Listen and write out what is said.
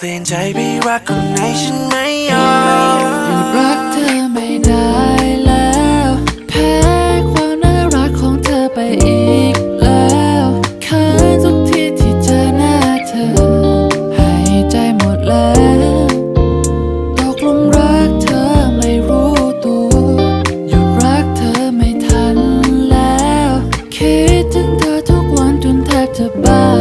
เตือนใจไปรักคนไหนฉันไม่ยอมรักเธอไม่ได้แล้ว แพ้ความน่ารักของเธอไปอีกแล้วคืนทุกที่ที่เจอหน้าเธอ หายใจหมดแล้วตกลุมรักเธอไม่รู้ตัวหยุดรักเธอไม่ทันแล้ว คิดถึงเธอทุกวันจนแทบจะบ้า